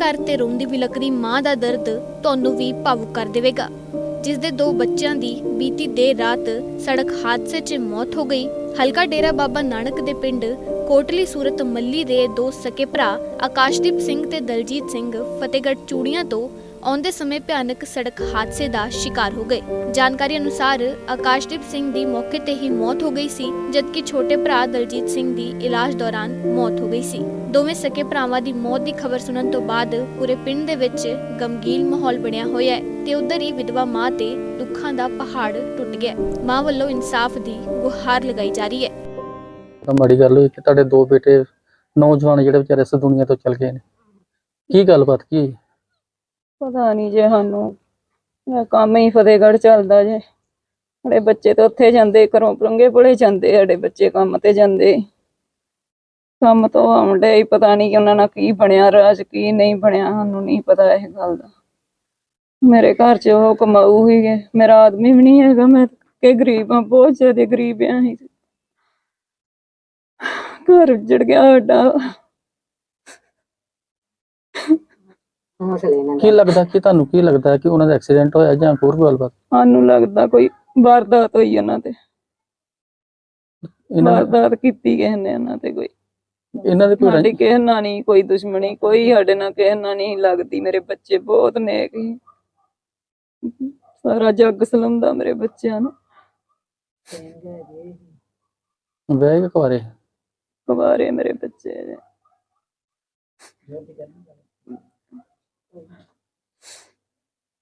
ਘਰ ਤੇ ਰੋਂਦੀ ਵਿਲਕਦੀ ਮਾਂ ਦਾ ਦਰਦ ਤੁਹਾਨੂੰ ਵੀ ਭਾਵੁਕ ਕਰ ਦੇਵੇਗਾ। ਜਿਸ ਦੇ ਦੋ ਬੱਚਿਆਂ ਦੀ ਬੀਤੀ ਦੇਰ ਰਾਤ ਸੜਕ ਹਾਦਸੇ 'ਚ ਮੌਤ ਹੋ ਗਈ। ਹਲਕਾ ਡੇਰਾ ਬਾਬਾ ਨਾਨਕ ਦੇ ਪਿੰਡ ਕੋਟਲੀ ਸੂਰਤ ਮੱਲੀ ਦੇ ਦੋ ਸਕੇ ਭਰਾ ਆਕਾਸ਼ਦੀਪ ਸਿੰਘ ਤੇ ਦਲਜੀਤ ਸਿੰਘ ਫਤਿਹਗੜ੍ਹ ਚੂੜੀਆਂ ਤੋਂ ਆਉਂਦੇ ਸਮੇਂ ਭਿਆਨਕ ਸੜਕ ਹਾਦਸੇ ਦਾ ਸ਼ਿਕਾਰ ਹੋ ਗਏ। ਜਾਣਕਾਰੀ ਅਨੁਸਾਰ ਆਕਾਸ਼ਦੀਪ ਸਿੰਘ ਦੀ ਮੌਕੇ ਤੇ ਹੀ ਮੌਤ ਹੋ ਗਈ ਸੀ, ਜਦਕਿ ਛੋਟੇ ਭਰਾ ਦਲਜੀਤ ਸਿੰਘ ਦੀ ਇਲਾਜ ਦੌਰਾਨ ਮੌਤ ਹੋ ਗਈ ਸੀ। ਦੋਵੇਂ ਸਕੇ ਭਰਾਵਾਂ ਦੀ ਮੌਤ ਦੀ ਖਬਰ ਸੁਣਨ ਤੋਂ ਬਾਅਦ ਪੂਰੇ ਪਿੰਡ ਦੇ ਵਿੱਚ ਗਮਗੀਨ ਮਾਹੌਲ ਬਣਿਆ ਹੋਇਆ ਹੈ ਤੇ ਉਧਰ ਹੀ ਵਿਧਵਾ ਮਾਂ ਤੇ ਦੁੱਖਾਂ ਦਾ ਪਹਾੜ ਟੁੱਟ ਗਿਆ ਮਾਂ ਵੱਲੋਂ ਇਨਸਾਫ ਦੀ ਗੁਹਾਰ ਲਗਾਈ ਜਾ ਰਹੀ ਹੈ। ਤਾਂ ਮਾੜੀ ਗੱਲ ਹੋਈ ਕਿ ਤੁਹਾਡੇ ਦੋ ਬੇਟੇ ਨੌਜਵਾਨ ਜਿਹੜੇ ਵਿਚਾਰੇ ਇਸ ਦੁਨੀਆ ਤੋਂ ਚਲ ਗਏ ਨੇ। ਕੀ ਗੱਲਬਾਤ ਕੀ ਪਤਾ ਨਹੀਂ ਜੇ ਸਾਨੂੰ, ਇਹ ਕੰਮ ਹੀ ਫਤਿਹਗੜ੍ਹ ਚੱਲਦਾ ਜੇ। ਸਾਡੇ ਬੱਚੇ ਤਾਂ ਉੱਥੇ ਜਾਂਦੇ, ਘਰੋਂ ਪਰੰਗੇ ਬੜੇ ਜਾਂਦੇ, ਸਾਡੇ ਬੱਚੇ ਕੰਮ ਤੇ ਜਾਂਦੇ। ਕੰਮ ਤੋਂ ਆਉਂਦੇ ਹੀ ਪਤਾ ਨਹੀਂ ਕਿ ਉਹਨਾਂ ਨਾਲ ਕੀ ਬਣਿਆ, ਰਾਜ ਕੀ ਨਹੀਂ ਬਣਿਆ, ਸਾਨੂੰ ਨਹੀਂ ਪਤਾ ਇਹ ਗੱਲ ਦਾ। ਮੇਰੇ ਘਰ 'ਚ ਉਹ ਕਮਾਊ ਹੀਗੇ ਮੇਰਾ ਆਦਮੀ ਵੀ ਨਹੀਂ ਹੈਗਾ, ਮੈਂ ਕਿ ਗਰੀਬ ਆ ਬਹੁਤ ਜ਼ਿਆਦਾ ਗਰੀਬ ਆ ਅਸੀਂ। ਘਰ ਉੱਜੜ ਗਿਆ ਸਾਡਾ। ਕੀ ਲੱਗਦਾ ਕਿ ਤੁਹਾਨੂੰ ਕੀ ਲੱਗਦਾ ਕਿ ਉਹਨਾਂ ਦਾ ਐਕਸੀਡੈਂਟ ਹੋਇਆ ਜਾਂ ਹੋਰ ਕੋਈ ਗੱਲਬਾਤ ਸਾਨੂੰ ਲੱਗਦਾ ਕੋਈ ਵਾਰਦਾਤ ਹੋਈ ਉਹਨਾਂ ਤੇ। ਇਹਨਾਂ ਵਾਰਦਾਤ ਕੀਤੀ ਕਿਸੇ ਨੇ ਇਹਨਾਂ ਤੇ ਕੋਈ। ਇਹਨਾਂ ਦੇ ਕੋਈ ਸਾਡੀ ਰੰਜ- ਕਿਸੇ ਨਾਲ ਨਹੀਂ ਕੋਈ ਦੁਸ਼ਮਣੀ ਕੋਈ ਸਾਡੇ ਨਾਲ ਕਿਸੇ ਨਾਲ ਨਹੀਂ ਲੱਗਦੀ। ਮੇਰੇ ਬੱਚੇ ਬਹੁਤ ਨੇਕ ਸੀ। ਸਾਰਾ ਜੱਗ ਸਲਮਦਾ ਮੇਰੇ ਬੱਚਿਆਂ ਨੂੰ। ਵਿਆਹ ਕੇ ਕੁਆਰੇ ਕੁਵਾਰੇ ਮੇਰੇ ਬੱਚੇ। ਨੇ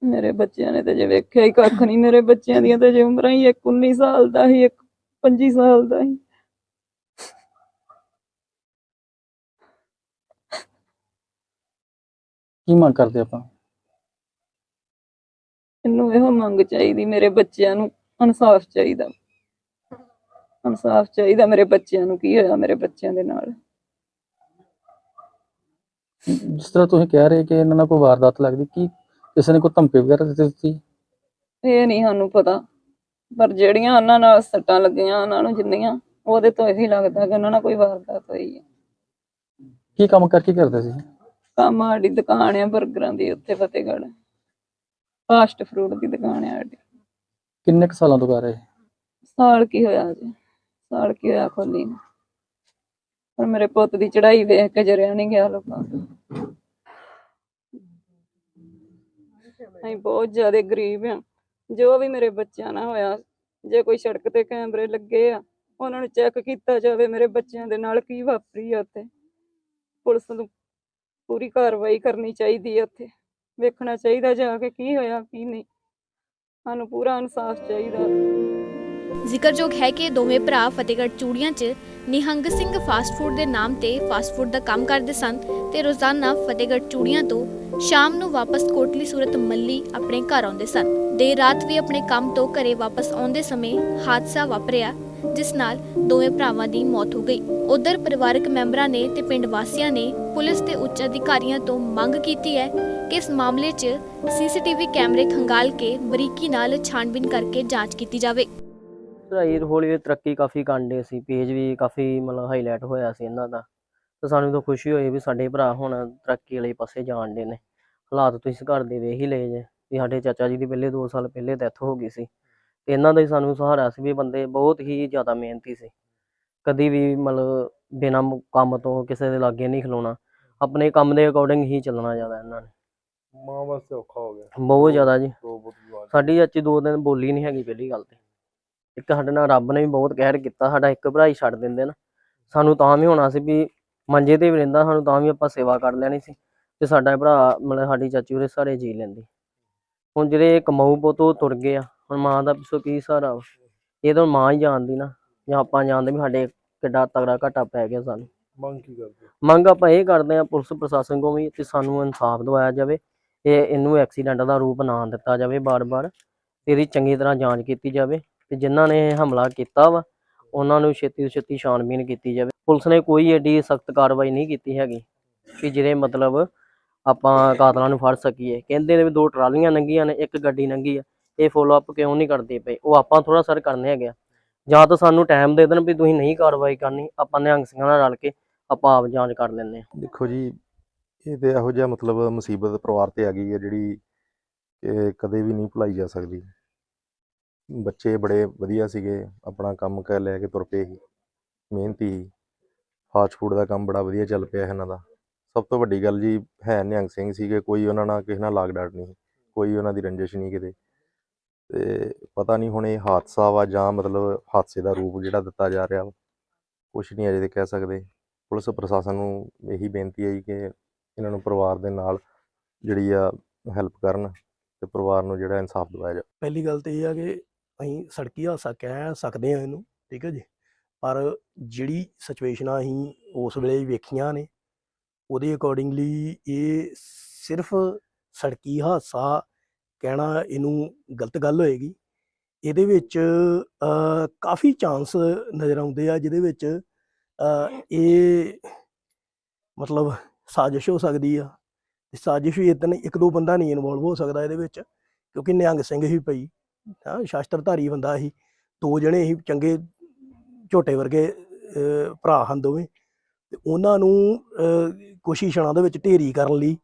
ਮੇਰੇ ਬੱਚਿਆਂ ਨੇ ਤੇ ਜੇ ਵੇਖਿਆ ਹੀ ਕੱਖ ਨਹੀਂ ਮੇਰੇ ਬੱਚਿਆਂ ਦੀਆਂ ਤੇ ਜੇ ਉਮਰਾਂ ਹੀ ਇੱਕ 19 ਸਾਲ ਦਾ ਸੀ ਇੱਕ 25 ਸਾਲ ਦਾ ਸੀ ਕੀ ਮੰਗ ਕਰਦੇ ਆਪਾਂ? ਮੈਨੂੰ ਇਹੋ ਮੰਗ ਚਾਹੀਦੀ ਮੇਰੇ ਬੱਚਿਆਂ ਨੂੰ ਇਨਸਾਫ ਚਾਹੀਦਾ। ਇਨਸਾਫ ਚਾਹੀਦਾ ਮੇਰੇ ਬੱਚਿਆਂ ਨੂੰ ਕੀ ਹੋਇਆ ਮੇਰੇ ਬੱਚਿਆਂ ਦੇ ਨਾਲ? ਜਿਸ ਤਰ੍ਹਾਂ ਤੁਸੀਂ ਕਹਿ ਰਹੇ ਕਿ ਇਹਨਾਂ ਨਾਲ ਕੋਈ ਵਾਰਦਾਤ ਲੱਗਦੀ ਕੀ ਕਿਸੇ ਨੇ ਕੋਈ ਧਮਕੀ ਵਗੈਰਾ ਦੇ ਦਿੱਤੀ ਇਹ ਨਹੀਂ ਸਾਨੂੰ ਪਤਾ ਪਰ ਜਿਹੜੀਆਂ ਉਹਨਾਂ ਨਾਲ ਸੱਟਾਂ ਲੱਗੀਆਂ ਉਹਨਾਂ ਨੂੰ ਜਿੰਨੀਆਂ ਉਹਦੇ ਤੋਂ ਇਹੀ ਲੱਗਦਾ ਕਿ ਉਹਨਾਂ ਨਾਲ ਕੋਈ ਵਾਰਦਾਤ ਹੋਈ ਹੈ। ਕੀ ਕੰਮ ਕਰਕੇ ਕਰਦੇ ਸੀ? ਕੰਮ ਸਾਡੀ ਦੁਕਾਨ ਆ 버ਗਰਾਂ ਦੀ ਉੱਥੇ ਫਤਿਹਗੜ੍ਹ। ਫਾਸਟ ਫੂਡ ਦੀ ਦੁਕਾਨ ਆ ਸਾਡੀ। ਕਿੰਨੇ ਕੁ ਸਾਲਾਂ ਤੋਂ ਕਰ ਰਹੇ? ਸਾਲ ਕੀ ਹੋਇਆ ਜੀ ਸਾਲ ਕੀ ਹੋਇਆ ਖੋਲੀ ਨੂੰ? ਪਰ ਮੇਰੇ ਪੁੱਤ ਦੀ ਚੜਾਈ ਵੇਖ ਕੇ ਜਰਿਆ ਨਹੀਂ ਗਿਆ ਲੋਕਾਂ ਤੋਂ। ਅਸੀਂ ਬਹੁਤ ਜ਼ਿਆਦਾ ਗਰੀਬ ਆ ਜੋ ਵੀ ਮੇਰੇ ਬੱਚਿਆਂ ਨਾਲ ਹੋਇਆ, ਜੇ ਕੋਈ ਸੜਕ ਤੇ ਕੈਮਰੇ ਲੱਗੇ ਆ, ਉਹਨਾਂ ਨੂੰ ਚੈੱਕ ਕੀਤਾ ਜਾਵੇ ਮੇਰੇ ਬੱਚਿਆਂ ਦੇ ਨਾਲ ਕੀ ਵਾਪਰੀ ਆ ਉੱਥੇ। ਪੁਲਿਸ ਨੂੰ ਪੂਰੀ ਕਾਰਵਾਈ ਕਰਨੀ ਚਾਹੀਦੀ ਹੈ ਉੱਥੇ। ਵੇਖਣਾ ਚਾਹੀਦਾ ਜਾ ਕੇ ਕੀ ਹੋਇਆ, ਕੀ ਨਹੀਂ। ਸਾਨੂੰ ਪੂਰਾ ਇਨਸਾਫ ਚਾਹੀਦਾ। ਜ਼ਿਕਰਯੋਗ ਹੈ ਕਿ ਇਹ ਦੋਵੇਂ ਭਰਾ ਫਤਿਹਗੜ੍ਹ ਚੂੜੀਆਂ 'ਚ ਨਿਹੰਗ ਸਿੰਘ ਫਾਸਟ ਫੂਡ ਦੇ ਨਾਮ ਤੇ ਫਾਸਟ ਫੂਡ ਦਾ ਕੰਮ ਕਰਦੇ ਸਨ ਤੇ ਰੋਜ਼ਾਨਾ ਫਤਿਹਗੜ੍ਹ ਚੂੜੀਆਂ ਤੋਂ ਸ਼ਾਮ ਨੂੰ ਵਾਪਸ ਕੋਟਲੀ ਸੂਰਤ ਮੱਲੀ ਆਪਣੇ ਘਰ ਆਉਂਦੇ ਸਨ। ਦੇਰ ਰਾਤ ਵੀ ਆਪਣੇ ਕੰਮ ਤੋਂ ਘਰੇ ਵਾਪਸ ਆਉਂਦੇ ਸਮੇਂ ਹਾਦਸਾ ਵਾਪਰਿਆ, ਜਿਸ ਨਾਲ ਦੋਵੇਂ ਭਰਾਵਾਂ ਦੀ ਮੌਤ ਹੋ ਗਈ। ਉਧਰ ਪਰਿਵਾਰਕ ਮੈਂਬਰਾਂ ਨੇ ਤੇ ਪਿੰਡ ਵਾਸੀਆਂ ਨੇ ਪੁਲਿਸ ਤੇ ਉੱਚ ਅਧਿਕਾਰੀਆਂ ਤੋਂ ਮੰਗ ਕੀਤੀ ਹੈ ਕਿ ਇਸ ਮਾਮਲੇ 'ਚ ਸੀਸੀਟੀਵੀ ਕੈਮਰੇ ਖੰਗਾਲ ਕੇ ਬਰੀਕੀ ਨਾਲ ਛਾਣਬੀਨ ਕਰਕੇ ਜਾਂਚ ਕੀਤੀ ਜਾਵੇ। ਪੜ੍ਹਾਈ ਹੌਲੀ ਹੌਲੀ ਤਰੱਕੀ ਕਾਫੀ ਕਾਂਡੇ ਸੀ ਪੇਜ ਵੀ ਕਾਫੀ ਮਤਲਬ ਹਾਈਲਾਈਟ ਹੋਇਆ ਸੀ ਇਹਨਾਂ ਦਾ। ਤੇ ਸਾਨੂੰ ਤਾਂ ਖੁਸ਼ੀ ਹੋਈ ਵੀ ਸਾਡੇ ਭਰਾ ਹੁਣ ਤਰੱਕੀ ਵਾਲੇ ਪਾਸੇ ਜਾਣ ਦੇ ਨੇ। ਹਾਲਾਤ ਤੁਸੀਂ ਘਰ ਦੇ ਵੇਖ ਹੀ ਲਏ ਜੇ ਵੀ ਸਾਡੇ ਚਾਚਾ ਜੀ ਦੀ ਪਹਿਲੇ 2 ਸਾਲ ਪਹਿਲੇ ਡੈਥ ਹੋ ਗਈ ਸੀ। ਤੇ ਇਹਨਾਂ ਦਾ ਹੀ ਸਾਨੂੰ ਸਹਾਰਾ ਸੀ ਵੀ ਬੰਦੇ ਬਹੁਤ ਹੀ ਜ਼ਿਆਦਾ ਮਿਹਨਤੀ ਸੀ। ਕਦੀ ਵੀ ਮਤਲਬ ਬਿਨਾਂ ਕੰਮ ਤੋਂ ਕਿਸੇ ਦੇ ਲਾਗੇ ਨਹੀਂ ਖਲੋਣਾ। ਆਪਣੇ ਕੰਮ ਦੇ ਅਕੋਰਡਿੰਗ ਹੀ ਚੱਲਣਾ ਜ਼ਿਆਦਾ ਇਹਨਾਂ ਨੇ। ਮਾਂ ਵਾਸਤੇ ਔਖਾ ਹੋ ਗਿਆ। ਬਹੁਤ ਜ਼ਿਆਦਾ ਜੀ। ਸਾਡੀ ਚਾਚੀ ਦੋ ਦਿਨ ਬੋਲੀ ਨਹੀਂ ਹੈਗੀ ਪਹਿਲੀ ਗੱਲ ਤੇ। ਇੱਕ ਸਾਡੇ ਨਾਲ ਰੱਬ ਨੇ ਵੀ ਬਹੁਤ ਕਹਿਰ ਕੀਤਾ ਸਾਡਾ ਇੱਕ ਭਰਾ ਹੀ ਛੱਡ ਦਿੰਦੇ ਨਾ। ਸਾਨੂੰ ਤਾਂ ਵੀ ਹੋਣਾ ਸੀ ਵੀ ਮੰਜੇ ਤੇ ਵੀ ਰਹਿੰਦਾ ਸਾਨੂੰ ਤਾਂ ਵੀ ਆਪਾਂ ਸੇਵਾ ਕਰ ਲੈਣੀ ਸੀ ਤੇ ਸਾਡਾ ਭਰਾ ਮਤਲਬ ਸਾਡੀ ਚਾਚੀ ਉਹਦੇ ਸਾਰੇ ਜੀ ਲੈਂਦੀ। ਹੁਣ ਜਿਹੜੇ ਕਮਾਊ ਪੁੱਤ ਉਹ ਤੁਰ ਗਏ ਆ ਹੁਣ ਮਾਂ ਦਾ ਪਿੱਛੋਂ ਕੀ ਸਹਾਰਾ ਵਾ? ਇਹ ਤਾਂ ਮਾਂ ਹੀ ਜਾਣਦੀ ਨਾ ਜਾਂ ਆਪਾਂ ਜਾਣਦੇ ਵੀ ਸਾਡੇ ਕਿੱਡਾ ਤਗੜਾ ਘਾਟਾ ਪੈ ਗਿਆ ਸਾਨੂੰ। ਮੰਗ ਕੀ ਕਰਦੇ ਮੰਗ ਆਪਾਂ ਇਹ ਕਰਦੇ ਆ ਪੁਲਿਸ ਪ੍ਰਸ਼ਾਸਨ ਕੋਲ ਵੀ ਕਿ ਸਾਨੂੰ ਇਨਸਾਫ ਦਿਵਾਇਆ ਜਾਵੇ ਇਹ ਇਹਨੂੰ ਐਕਸੀਡੈਂਟ ਦਾ ਰੂਪ ਨਾ ਦਿੱਤਾ ਜਾਵੇ ਬਾਰ-ਬਾਰ ਤੇ ਇਹਦੀ ਚੰਗੀ ਤਰ੍ਹਾਂ ਜਾਂਚ ਕੀਤੀ ਜਾਵੇ। ਤੇ ਜਿਨ੍ਹਾਂ ਨੇ ਹਮਲਾ ਕੀਤਾ ਵਾ, ਉਹਨਾਂ ਨੂੰ ਛੇਤੀ ਤੋਂ ਛੇਤੀ ਛਾਣਬੀਨ ਕੀਤੀ ਜਾਵੇ। ਪੁਲਿਸ ਨੇ ਕੋਈ ਏਡੀ ਸਖਤ ਕਾਰਵਾਈ ਨਹੀਂ ਕੀਤੀ ਹੈਗੀ ਕਿ ਜਿਹਦੇ ਮਤਲਬ ਆਪਾਂ ਕਾਤਲਾਂ ਨੂੰ ਫੜ ਸਕੀਏ। ਕਹਿੰਦੇ ਨੇ ਵੀ ਦੋ ਟਰਾਲੀਆਂ ਲੰਘੀਆਂ ਨੇ, ਇੱਕ ਗੱਡੀ ਲੰਘੀ ਆ, ਇਹ ਫੋਲੋ ਅਪ ਕਿਉਂ ਨਹੀਂ ਕਰਦੇ ਪਏ? ਉਹ ਆਪਾਂ ਥੋੜਾ ਸਰ ਕਰਨੇ ਹੈਗੇ ਆ। ਜਾਂ ਤਾਂ ਸਾਨੂੰ ਟਾਈਮ ਦੇ ਦੇਣ ਵੀ ਤੁਸੀਂ ਨਹੀਂ ਕਾਰਵਾਈ ਕਰਨੀ, ਆਪਾਂ ਨਿਹੰਗ ਸਿੰਘਾਂ ਨਾਲ ਰਲ ਕੇ ਆਪਾਂ ਆਪ ਜਾਂਚ ਕਰ ਲੈਂਦੇ ਹਾਂ। ਦੇਖੋ ਜੀ, ਇਹ ਤੇ ਇਹੋ ਜਿਹਾ ਮਤਲਬ ਮੁਸੀਬਤ ਪਰਿਵਾਰ ਤੇ ਆ ਗਈ ਹੈ ਜਿਹੜੀ ਕਦੇ ਵੀ ਨਹੀਂ ਭੁਲਾਈ ਜਾ ਸਕਦੀ। ਬੱਚੇ ਬੜੇ ਵਧੀਆ ਸੀਗੇ, ਆਪਣਾ ਕੰਮ ਕਰ ਲੈ ਕੇ ਤੁਰ ਪਏ ਸੀ, ਮਿਹਨਤੀ ਸੀ। ਫਾਸਟ ਫੂਡ ਦਾ ਕੰਮ ਬੜਾ ਵਧੀਆ ਚੱਲ ਪਿਆ ਇਹਨਾਂ ਦਾ। ਸਭ ਤੋਂ ਵੱਡੀ ਗੱਲ ਜੀ ਹੈ ਨਿਹੰਗ ਸਿੰਘ ਸੀਗੇ, ਕੋਈ ਉਹਨਾਂ ਨਾਲ ਕਿਸੇ ਨਾਲ ਲਾਗ ਡਾਟ ਨਹੀਂ ਕੋਈ ਉਹਨਾਂ ਦੀ ਰੰਜਿਸ਼ ਨਹੀਂ ਕਿਤੇ। ਤੇ ਪਤਾ ਨਹੀਂ ਹੁਣ ਇਹ ਹਾਦਸਾ ਵਾ ਜਾਂ ਮਤਲਬ ਹਾਦਸੇ ਦਾ ਰੂਪ ਜਿਹੜਾ ਦਿੱਤਾ ਜਾ ਰਿਹਾ ਵਾ, ਕੁਛ ਨਹੀਂ ਅਜੇ ਤੇ ਕਹਿ ਸਕਦੇ। ਪੁਲਿਸ ਪ੍ਰਸ਼ਾਸਨ ਨੂੰ ਇਹੀ ਬੇਨਤੀ ਹੈ ਜੀ ਕਿ ਇਹਨਾਂ ਨੂੰ ਪਰਿਵਾਰ ਦੇ ਨਾਲ ਜਿਹੜੀ ਆ ਹੈਲਪ ਕਰਨ ਤੇ ਪਰਿਵਾਰ ਨੂੰ ਜਿਹੜਾ ਇਨਸਾਫ ਦਿਵਾਇਆ ਜਾਵੇ। ਪਹਿਲੀ ਗੱਲ ਤੇ ਇਹ ਆ ਕਿ ਅਸੀਂ ਸੜਕੀ ਹਾਦਸਾ ਕਹਿ ਸਕਦੇ ਆ ਇਹਨੂੰ, ਠੀਕ ਹੈ ਜੀ। ਪਰ ਜਿਹੜੀ ਸਿਚੁਏਸ਼ਨਾਂ ਅਸੀਂ ਉਸ ਵੇਲੇ ਵੇਖੀਆਂ ਨੇ। ਉਹਦੇ ਅਕੋਰਡਿੰਗਲੀ ਇਹ ਸਿਰਫ ਸੜਕੀ ਹਾਦਸਾ ਕਹਿਣਾ ਇਹਨੂੰ ਗਲਤ ਗੱਲ ਹੋਏਗੀ। ਇਹਦੇ ਵਿੱਚ ਕਾਫੀ ਚਾਂਸ ਨਜ਼ਰ ਆਉਂਦੇ ਆ, ਜਿਹਦੇ ਵਿੱਚ ਇਹ ਮਤਲਬ ਸਾਜ਼ਿਸ਼ ਹੋ ਸਕਦੀ ਆ। ਸਾਜ਼ਿਸ਼ ਵੀ ਇਤਨ ਇੱਕ ਦੋ ਬੰਦਾ ਨਹੀਂ ਇਨਵੋਲਵ ਹੋ ਸਕਦਾ ਇਹਦੇ ਵਿੱਚ, ਕਿਉਂਕਿ ਨਿਹੰਗ ਸਿੰਘ ਹੀ ਪਈ। ਹਾਂ ਸ਼ਾਸਤਰਧਾਰੀ ਬੰਦਾ ਸੀ। ਦੋ ਜਣੇ ਹੀ ਚੰਗੇ ਝੋਟੇ ਵਰਗੇ ਭਰਾ ਹਨ ਦੋਵੇਂ। ਤੇ ਉਹਨਾਂ ਨੂੰ ਕੋਸ਼ਿਸ਼ਾਂ ਦੇ ਵਿੱਚ ਢੇਰੀ ਕਰਨ ਲਈ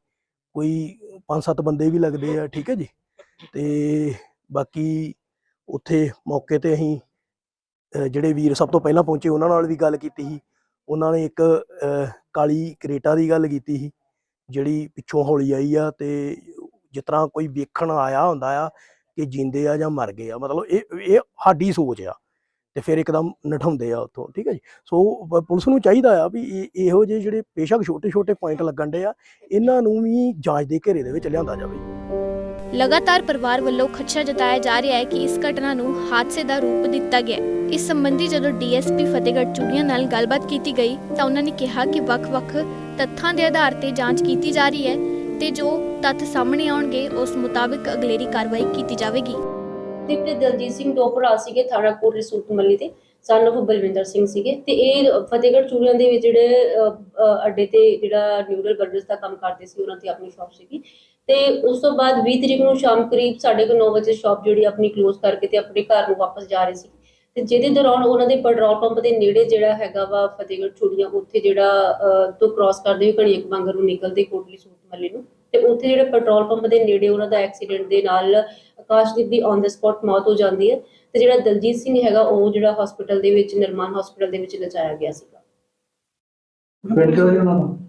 ਕੋਈ ਪੰਜ ਸੱਤ ਬੰਦੇ ਵੀ ਲੱਗਦੇ ਆ ਠੀਕ ਹੈ ਜੀ? ਤੇ ਬਾਕੀ ਉੱਥੇ ਮੌਕੇ ਤੇ ਅਸੀਂ ਜਿਹੜੇ ਵੀਰ ਸਭ ਤੋਂ ਪਹਿਲਾਂ ਪਹੁੰਚੇ ਉਹਨਾਂ ਨਾਲ ਵੀ ਗੱਲ ਕੀਤੀ ਸੀ। ਉਹਨਾਂ ਨੇ ਇੱਕ ਅਹ, ਕਾਲੀ ਕਰੇਟਾ ਦੀ ਗੱਲ ਕੀਤੀ ਸੀ ਜਿਹੜੀ ਪਿੱਛੋਂ ਹੌਲੀ ਆਈ ਆ ਤੇ ਜਿਸ ਤਰ੍ਹਾਂ ਕੋਈ ਵੇਖਣ ਆਇਆ ਹੁੰਦਾ ਆ ਕਿ ਜਿੰਦੇ ਆ ਜਾਂ ਮਰ ਗਏ ਆ, ਮਤਲਬ ਇਹ ਇਹ ਸਾਡੀ ਸੋਚ ਆ ਤੇ ਫਿਰ ਇੱਕਦਮ ਨਠਾਉਂਦੇ ਆ ਉੱਥੋਂ, ਠੀਕ ਹੈ ਜੀ? ਸੋ ਪੁਲਿਸ ਨੂੰ ਚਾਹੀਦਾ ਆ ਵੀ ਇਹੋ ਜਿਹੇ ਜਿਹੜੇ ਬੇਸ਼ੱਕ ਛੋਟੇ ਛੋਟੇ ਪੁਆਇੰਟ ਲੱਗਣ ਦੇ ਆ, ਇਹਨਾਂ ਨੂੰ ਵੀ ਜਾਂਚ ਦੇ ਘੇਰੇ ਦੇ ਵਿੱਚ ਲਿਆਂਦਾ ਜਾਵੇ। ਲਗਾਤਾਰ ਪਰਿਵਾਰ ਵੱਲੋਂ ਖਦਸ਼ਾ ਜਤਾਇਆ ਜਾ ਰਿਹਾ ਹੈ ਕਿ ਇਸ ਘਟਨਾ ਨੂੰ ਹਾਦਸੇ ਦਾ ਰੂਪ ਦਿੱਤਾ ਗਿਆ ਇਸ ਸੰਬੰਧੀ ਜਦੋਂ ਡੀਐਸਪੀ ਫਤਿਹਗੜ੍ਹ ਚੂੜੀਆਂ ਨਾਲ ਗੱਲਬਾਤ ਕੀਤੀ ਗਈ ਤਾਂ ਉਹਨਾਂ ਨੇ ਕਿਹਾ ਕਿ ਵੱਖ-ਵੱਖ ਤੱਥਾਂ ਦੇ ਆਧਾਰ ਤੇ ਜਾਂਚ ਕੀਤੀ ਜਾ ਰਹੀ ਹੈ। ਤੇ ਜੋ ਤੱਥ ਸਾਹਮਣੇ ਆਉਣਗੇ ਉਸ ਮੁਤਾਬਕ ਅਗਲੇਰੀ ਕਾਰਵਾਈ ਕੀਤੀ ਜਾਵੇਗੀ। ਤੇ ਤੇ ਦਲਜੀਤ ਸਿੰਘ ਦੋ ਸੀਗੇ ਥਾਣਾ ਕੋਟ ਰਿਸੂਟ ਮੱਲੀ ਸਨ of ਬਲਵਿੰਦਰ ਸਿੰਘ ਸੀਗੇ। ਤੇ ਇਹ ਫਤਿਹਗੜ੍ਹ ਚੂੜੀਆਂ ਦੇ ਵਿੱਚ ਜਿਹੜੇ ਅ, ਅੱਡੇ ਤੇ ਜਿਹੜਾ ਨਿਊਰਲ ਬਰਗਰਸ ਦਾ ਕੰਮ ਕਰਦੇ ਸੀ ਉਹਨਾਂ ਦੀ ਆਪਣੀ ਸ਼ਾਪ ਸੀਗੀ। ਤੇ ਉਸ ਤੋਂ ਬਾਅਦ 20 ਤਰੀਕ ਨੂੰ ਸ਼ਾਮ ਕਰੀਬ 9:30 ਵਜੇ ਸ਼ਾਪ ਜਿਹੜੀ ਆਪਣੀ ਕਲੋਜ਼ ਕਰਕੇ ਤੇ ਆਪਣੇ ਘਰ ਨੂੰ ਵਾਪਸ ਜਾ ਰਹੇ ਸੀ। ਤੇ ਜਿਹਦੇ ਦੌਰਾਨ ਉਹਨਾਂ ਦੇ ਪੈਟਰੋਲ ਪੰਪ ਦੇ ਨੇੜੇ ਜਿਹੜਾ ਹੈਗਾ ਵਾ ਫਤਿਹਗੜ੍ਹ ਚੂੜੀਆਂ, ਉੱਥੇ ਜਿਹੜਾ ਤੋਂ ਕ੍ਰਾਸ ਕਰਦੇ ਹੋਏ ਘਣੀਕ ਬਾਂਗਰ ਨੂੰ ਨਿਕਲਦੇ ਕੋਟਲੀ ਸੂਟ ਮੱਲੀ ਨੂੰ। ਤੇ ਉੱਥੇ ਜਿਹੜੇ ਪੈਟਰੋਲ ਪੰਪ ਦੇ ਨੇੜੇ ਉਹਨਾਂ ਦਾ ਐਕਸੀਡੈਂਟ ਦੇ ਨਾਲ ਆਕਾਸ਼ਦੀਪ ਦੀ ਔਨ ਦ ਸਪੌਟ ਮੌਤ ਹੋ ਜਾਂਦੀ ਹੈ ਤੇ ਜਿਹੜਾ ਦਲਜੀਤ ਸਿੰਘ ਹੈਗਾ ਉਹ ਜਿਹੜਾ ਹਸਪੀਟਲ ਦੇ ਵਿੱਚ ਨਿਰਮਾਨ ਹਸਪੀਟਲ ਦੇ ਵਿੱਚ ਲਿਜਾਇਆ ਗਿਆ ਸੀਗਾ। ਪਿੰਡ ਕਿਹੜਾ ਉਹਨਾਂ ਦਾ?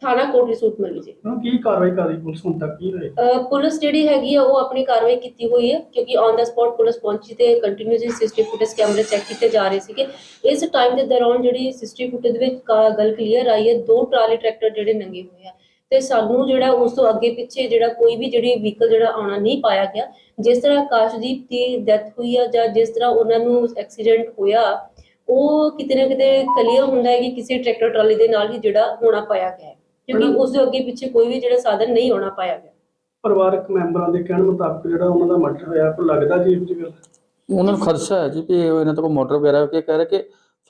ਥਾਣਾ ਕੋਟਲੀ ਸੂਟ ਮੱਲੀ ਜੀ। ਹੁਣ ਕੀ ਕਾਰਵਾਈ ਕਰ ਰਹੀ ਪੁਲਿਸ ਹੁਣ ਤੱਕ ਕੀ ਹੋਏ ਅਹ ਪੁਲਿਸ ਜਿਹੜੀ ਹੈਗੀ ਆ ਉਹ ਆਪਣੀ ਕਾਰਵਾਈ ਕੀਤੀ ਹੋਈ ਹੈ ਕਿਉਂਕਿ ਔਨ ਦਾ ਸਪੌਟ ਪੁਲਿਸ ਪਹੁੰਚੀ ਤੇ ਕੰਟੀਨਿਊਸਲੀ ਸਿਸਟਮ ਫੁਟੇਜ ਕੈਮਰੇ ਚੈੱਕ ਕੀਤੇ ਜਾ ਰਹੇ ਸੀਗੇ। ਇਸ ਟਾਈਮ ਦੇ ਦੌਰਾਨ ਜਿਹੜੀ ਸਿਸਟਮ ਫੁਟੇਜ ਦੇ ਵਿੱਚ ਕਾ- ਗੱਲ ਕਲੀਅਰ ਆਈ ਹੈ ਦੋ ਟਰਾਲੀ ਟਰੈਕਟਰ ਜਿਹੜੇ ਨੰਗੇ ਹੋਏ ਆ। ਤੇ ਸਾਨੂੰ ਜਿਹੜਾ ਉਸ ਤੋਂ ਅੱਗੇ ਪਿੱਛੇ ਜਿਹੜਾ ਕੋਈ ਵੀ ਜਿਹੜੀ ਵਹੀਕਲ ਜਿਹੜਾ ਆਉਣਾ ਨਹੀਂ ਪਾਇਆ ਗਿਆ ਜਿਸ ਤਰ੍ਹਾਂ ਆਕਾਸ਼ਦੀਪ ਦੀ ਡੈਥ ਹੋਈ ਆ ਜਾਂ ਜਿਸ ਤਰ੍ਹਾਂ ਉਹਨਾਂ ਨੂੰ ਐਕਸੀਡੈਂਟ ਹੋਇਆ ਉਹ ਕਿਤੇ ਨਾ ਕਿਤੇ ਕਲੀਅਰ ਹੁੰਦਾ ਹੈ ਕਿ ਕਿਸੇ ਟਰੈਕਟਰ ਟਰਾਲੀ ਦੇ ਨਾਲ ਹੀ ਜਿਹੜਾ ਹੋਣਾ ਪਾਇਆ ਗਿਆ ਹੈ ਕਿਉਂਕਿ ਉਸ ਦੇ ਅੱਗੇ ਪਿੱਛੇ ਕੋਈ ਵੀ ਜਿਹੜਾ ਸਾਧਨ ਨਹੀਂ ਆਉਣਾ ਪਾਇਆ ਗਿਆ। ਪਰਿਵਾਰਕ ਮੈਂਬਰਾਂ ਦੇ ਕਹਿਣ ਮੁਤਾਬਕ ਜਿਹੜਾ ਉਹਨਾਂ ਦਾ ਮਰਡਰ ਹੋਇਆ ਕੋਈ ਲੱਗਦਾ ਜੀ ਇਹ ਗੱਲ? ਉਹਨਾਂ ਨੂੰ ਖਦਸ਼ਾ ਹੈ ਜੀ ਇਹ ਇਹਨਾਂ ਤੋਂ ਕੋਈ ਮੋਟਰ ਵਗੈਰਾ ਕਿ ਕਹਿ ਰਿਹਾ ਕਿ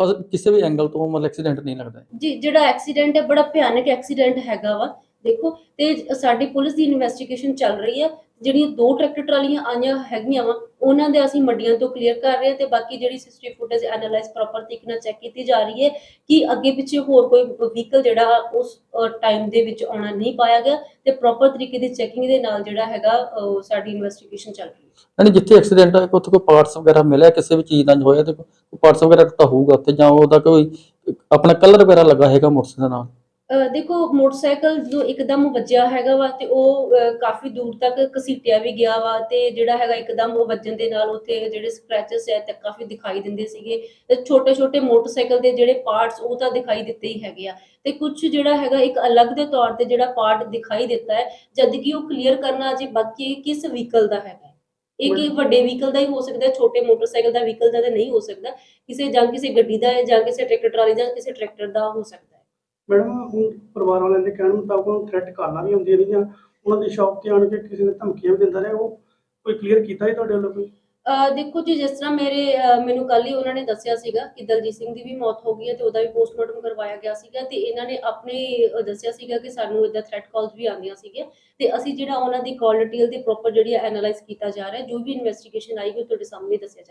ਫਸ- ਕਿਸੇ ਵੀ ਐਂਗਲ ਤੋਂ ਮਤਲਬ ਐਕਸੀਡੈਂਟ ਨਹੀਂ ਲੱਗਦਾ। ਜੀ ਜਿਹੜਾ ਐਕਸੀਡੈਂਟ ਹੈ ਬੜਾ ਭਿਆਨਕ ਐਕਸੀਡੈਂਟ ਹੈਗਾ ਵਾ। ਦੇਖੋ ਤੇ ਸਾਡੀ ਪੁਲਿਸ ਦੀ ਇਨਵੈਸਟੀਗੇਸ਼ਨ ਚੱਲ ਰਹੀ ਹੈ। ਜਿਹੜੀਆਂ ਦੋ ਟਰੈਕਟਰ ਟਰਾਲੀਆਂ ਆਈਆਂ ਹੈਗੀਆਂ ਵਾ, ਉਹਨਾਂ ਦੇ ਅਸੀਂ ਮੱਡੀਆਂ ਤੋਂ ਕਲੀਅਰ ਕਰ ਰਹੇ ਤੇ ਬਾਕੀ ਜਿਹੜੀ ਸਿਸਟਮ ਫੁਟੇਜ ਐਨਾਲਾਈਜ਼ ਪ੍ਰੋਪਰ ਤਰੀਕੇ ਨਾਲ ਚੈੱਕ ਕੀਤੀ ਜਾ ਰਹੀ ਹੈ ਕਿ ਅੱਗੇ ਪਿੱਛੇ ਹੋਰ ਕੋਈ ਵਹੀਕਲ ਜਿਹੜਾ ਉਸ ਟਾਈਮ ਦੇ ਵਿੱਚ ਆਉਣਾ ਨਹੀਂ ਪਾਇਆ ਗਿਆ ਤੇ ਪ੍ਰੋਪਰ ਤਰੀਕੇ ਦੀ ਚੈਕਿੰਗ ਦੇ ਨਾਲ ਜਿਹੜਾ ਹੈਗਾ ਸਾਡੀ ਇਨਵੈਸਟੀਗੇਸ਼ਨ ਚੱਲ ਰਹੀ ਹੈ। ਯਾਨੀ ਜਿੱਥੇ ਐਕਸੀਡੈਂਟ ਹੋਇਆ ਉੱਥੇ ਕੋਈ ਪਾਰਟਸ ਵਗੈਰਾ ਮਿਲਿਆ, ਕਿਸੇ ਵੀ ਚੀਜ਼ ਦਾ ਹੋਇਆ ਤੇ ਪਾਰਟਸ ਵਗੈਰਾ ਤਾਂ ਹੋਊਗਾ ਉੱਥੇ ਜਾਂ ਉਹਦਾ ਕੋਈ, ਆਪਣਾ ਕਲਰ ਵਗੈਰਾ ਲੱਗਾ ਹੈਗਾ ਮੋਟਰਸਾਈਕਲ ਨਾਲ। ਦੇਖੋ ਮੋਟਰਸਾਈਕਲ ਜਦੋਂ ਇੱਕਦਮ ਵੱਜਿਆ ਹੈਗਾ ਵਾ ਤੇ ਉਹ ਕਾਫੀ ਦੂਰ ਤੱਕ ਘਸੀਟਿਆ ਵੀ ਗਿਆ ਵਾ ਤੇ ਜਿਹੜਾ ਹੈਗਾ ਇੱਕਦਮ ਉਹ ਵੱਜਣ ਦੇ ਨਾਲ ਉੱਥੇ ਜਿਹੜੇ ਸਕ੍ਰੈਚਸ ਹੈ ਤੇ ਕਾਫੀ ਦਿਖਾਈ ਦਿੰਦੇ ਸੀਗੇ। ਤੇ ਛੋਟੇ ਛੋਟੇ ਮੋਟਰਸਾਈਕਲ ਦੇ ਜਿਹੜੇ ਪਾਰਟਸ ਉਹ ਤਾਂ ਦਿਖਾਈ ਦਿੱਤੇ ਹੀ ਹੈਗੇ ਆ। ਤੇ ਕੁਝ ਜਿਹੜਾ ਹੈਗਾ ਇੱਕ ਅਲੱਗ ਦੇ ਤੌਰ ਤੇ ਜਿਹੜਾ ਪਾਰਟ ਦਿਖਾਈ ਦਿੱਤਾ ਹੈ ਜਦ ਕਿ ਉਹ ਕਲੀਅਰ ਕਰਨਾ ਅਜੇ ਬਾਕੀ ਕਿਸ ਵਹੀਕਲ ਦਾ ਹੈਗਾ। ਇਹ ਕਿ ਵੱਡੇ ਵਹੀਕਲ ਦਾ ਹੀ ਹੋ ਸਕਦਾ ਹੈ ਛੋਟੇ ਮੋਟਰਸਾਈਕਲ ਦਾ ਵਹੀਕਲ ਦਾ ਤਾਂ ਨਹੀਂ ਹੋ ਸਕਦਾ। ਕਿਸੇ ਜਾਂ ਕਿਸੇ ਗੱਡੀ ਦਾ ਹੈ ਜਾਂ ਕਿਸੇ ਟਰੈਕਟਰ ਟਰਾਲੀ ਦਾ ਕਿਸੇ ਟਰੈਕਟਰ ਦਾ ਹੋ ਸਕਦਾ ਹੈ। ਮੈਡਮ, ਹੁਣ ਪਰਿਵਾਰ ਵਾਲਿਆਂ ਦੇ ਕਹਿਣ ਮੁਤਾਬਕ ਉਹਨੂੰ ਥ੍ਰੈਟ ਕਾਲਾਂ ਵੀ ਹੁੰਦੀਆਂ ਰਹੀਆਂ। ਉਹਨਾਂ ਦੀ ਸ਼ਾਪ ਤੇ ਆਣ ਕੇ ਕਿਸੇ ਨੇ ਧਮਕੀਆਂ ਵੀ ਦਿੰਦਾ ਰਿਹਾ। ਉਹ ਕੋਈ ਕਲੀਅਰ ਕੀਤਾ ਜੀ ਤੁਹਾਡੇ ਵੱਲੋਂ ਕੋਈ? ਦੇਖੋ ਜੀ, ਜਿਸ ਤਰ੍ਹਾਂ ਮੇਰੇ ਮੈਨੂੰ ਕੱਲ ਹੀ ਉਹਨਾਂ ਨੇ ਦੱਸਿਆ ਸੀਗਾ ਕਿ ਦਲਜੀਤ ਸਿੰਘ ਦੀ ਵੀ ਮੌਤ ਹੋ ਗਈ ਹੈ ਤੇ ਉਹਦਾ ਵੀ ਪੋਸਟਮਾਰਟਮ ਕਰਵਾਇਆ ਗਿਆ ਸੀਗਾ ਤੇ ਇਹਨਾਂ ਨੇ ਆਪਣੇ ਦੱਸਿਆ ਸੀਗਾ ਕਿ ਸਾਨੂੰ ਇਦਾਂ ਥ੍ਰੈਟ ਕਾਲਸ ਵੀ ਆਉਂਦੀਆਂ ਸੀਗੀਆਂ ਤੇ ਅਸੀਂ ਜਿਹੜਾ ਉਹਨਾਂ ਦੀ ਕਾਲ ਡਿਟੇਲ ਦੀ ਪ੍ਰੋਪਰ ਜਿਹੜੀ ਐਨਾਲਾਈਜ਼ ਕੀਤਾ ਜਾ ਰਿਹਾ ਜੋ ਵੀ ਇਨਵੈਸਟੀਗੇਸ਼ਨ ਆਏਗੀ ਉਹ ਤੁਹਾਡੇ ਸਾਹਮਣੇ ਦੱਸਿਆ